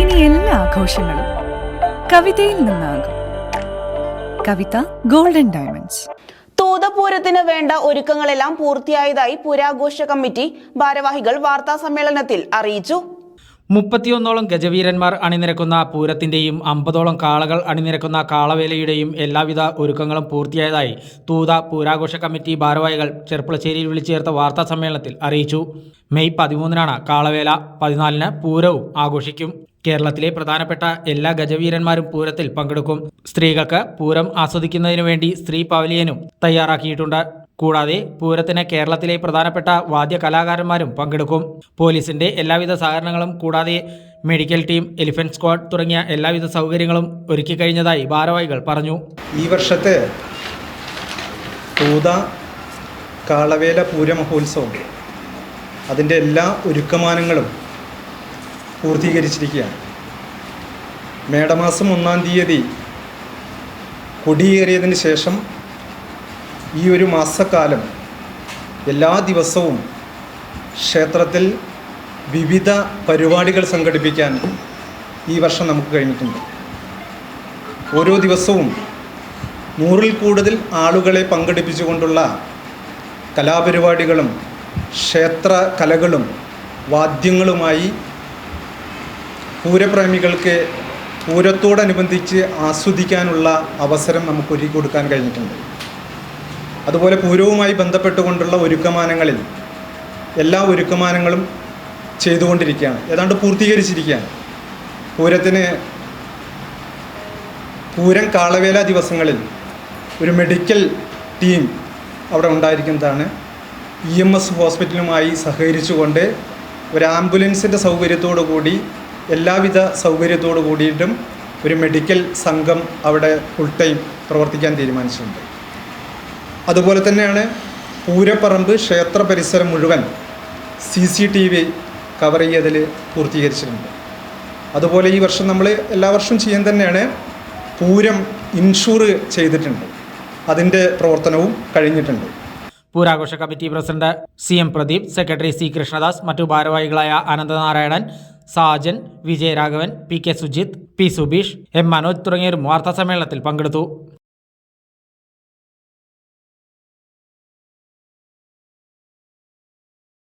ഇനി എല്ലാ ആഘോഷങ്ങളും കവിതയിൽ നിന്നാകും. കവിത ഗോൾഡൻ ഡയമണ്ട്സ് തൂതപൂരത്തിന് വേണ്ട ഒരുക്കങ്ങളെല്ലാം പൂർത്തിയായതായി പുരാഘോഷ കമ്മിറ്റി ഭാരവാഹികൾ വാർത്താ സമ്മേളനത്തിൽ അറിയിച്ചു. മുപ്പത്തിയൊന്നോളം ഗജവീരന്മാർ അണിനിരക്കുന്ന പൂരത്തിന്റെയും അമ്പതോളം കാളകൾ അണിനിരക്കുന്ന കാളവേലയുടെയും എല്ലാവിധ ഒരുക്കങ്ങളും പൂർത്തിയായതായി തൂത പൂരാഘോഷ കമ്മിറ്റി ഭാരവാഹികൾ ചെർപ്പളശ്ശേരിയിൽ വിളിച്ചു ചേർത്ത വാർത്താ സമ്മേളനത്തിൽ അറിയിച്ചു. മെയ് പതിമൂന്നിനാണ് കാളവേല പതിനാലിന് പൂരവും ആഘോഷിക്കും. കേരളത്തിലെ പ്രധാനപ്പെട്ട എല്ലാ ഗജവീരന്മാരും പൂരത്തിൽ പങ്കെടുക്കും. സ്ത്രീകൾക്ക് പൂരം ആസ്വദിക്കുന്നതിനു വേണ്ടി സ്ത്രീ പവലിയനും തയ്യാറാക്കിയിട്ടുണ്ട്. കൂടാതെ പൂരത്തിന് കേരളത്തിലെ പ്രധാനപ്പെട്ട വാദ്യ കലാകാരന്മാരും പങ്കെടുക്കും. പോലീസിന്റെ എല്ലാവിധ സഹകരണങ്ങളും കൂടാതെ മെഡിക്കൽ ടീം എലിഫന്റ് സ്ക്വാഡ് തുടങ്ങിയ എല്ലാവിധ സൗകര്യങ്ങളും ഒരുക്കി കഴിഞ്ഞതായി ഭാരവാഹികൾ പറഞ്ഞു. ഈ വർഷത്തെ പൂത കാളവേല പൂര മഹോത്സവം അതിന്റെ എല്ലാ ഒരുക്കമാനങ്ങളും പൂർത്തീകരിച്ചിരിക്കുകയാണ്. മേടമാസം ഒന്നാം തീയതി കൊടിയേറിയതിന് ശേഷം ഈ ഒരു മാസക്കാലം എല്ലാ ദിവസവും ക്ഷേത്രത്തിൽ വിവിധ പരിപാടികൾ സംഘടിപ്പിക്കാൻ ഈ വർഷം നമുക്ക് കഴിഞ്ഞിട്ടുണ്ട്. ഓരോ ദിവസവും നൂറിൽ കൂടുതൽ ആളുകളെ പങ്കെടുപ്പിച്ചുകൊണ്ടുള്ള കലാപരിപാടികളും ക്ഷേത്ര കലകളും വാദ്യങ്ങളുമായി പൂരപ്രേമികൾക്ക് പൂരത്തോടനുബന്ധിച്ച് ആസ്വദിക്കാനുള്ള അവസരം നമുക്ക് ഒരുക്കി കൊടുക്കാൻ കഴിഞ്ഞിട്ടുണ്ട്. അതുപോലെ പൂരവുമായി ബന്ധപ്പെട്ടുകൊണ്ടുള്ള ഒരുക്കമാനങ്ങളിൽ എല്ലാ ഒരുക്കമാനങ്ങളും ചെയ്തുകൊണ്ടിരിക്കുകയാണ്. ഏതാണ്ട് പൂർത്തീകരിച്ചിരിക്കുകയാണ്. പൂരത്തിന് പൂരം കാളവേല ദിവസങ്ങളിൽ ഒരു മെഡിക്കൽ ടീം അവിടെ ഉണ്ടായിരിക്കുന്നതാണ്. ഇ എം എസ് ഹോസ്പിറ്റലുമായി സഹകരിച്ചുകൊണ്ട് ഒരു ആംബുലൻസിന്റെ സൗകര്യത്തോടു കൂടി എല്ലാവിധ സൗകര്യത്തോടു കൂടിയിട്ടും ഒരു മെഡിക്കൽ സംഘം അവിടെ ഫുൾ ടൈം പ്രവർത്തിക്കാൻ തീരുമാനിച്ചിട്ടുണ്ട്. അതുപോലെ തന്നെയാണ് പൂരപ്പറമ്പ് ക്ഷേത്ര പരിസരം മുഴുവൻ C C T V cover ചെയ്തതിൽ പൂർത്തീകരിച്ചിട്ടുണ്ട്. അതുപോലെ ഈ വർഷം നമ്മൾ എല്ലാ വർഷവും ചെയ്യാൻ തന്നെയാണ് പൂരം ഇൻഷൂർ ചെയ്തിട്ടുണ്ട്. അതിന്റെ പ്രവർത്തനവും കഴിഞ്ഞിട്ടുണ്ട്. പൂരാഘോഷ committee president C M Pradeep secretary C Krishnadas മറ്റു ഭാരവാഹികളായ Ananthanarayanan Sajan Vijayaraghavan P K Sujith P Subeesh M Manoj തുടങ്ങിയവരും വാർത്താ സമ്മേളനത്തിൽ പങ്കെടുത്തു.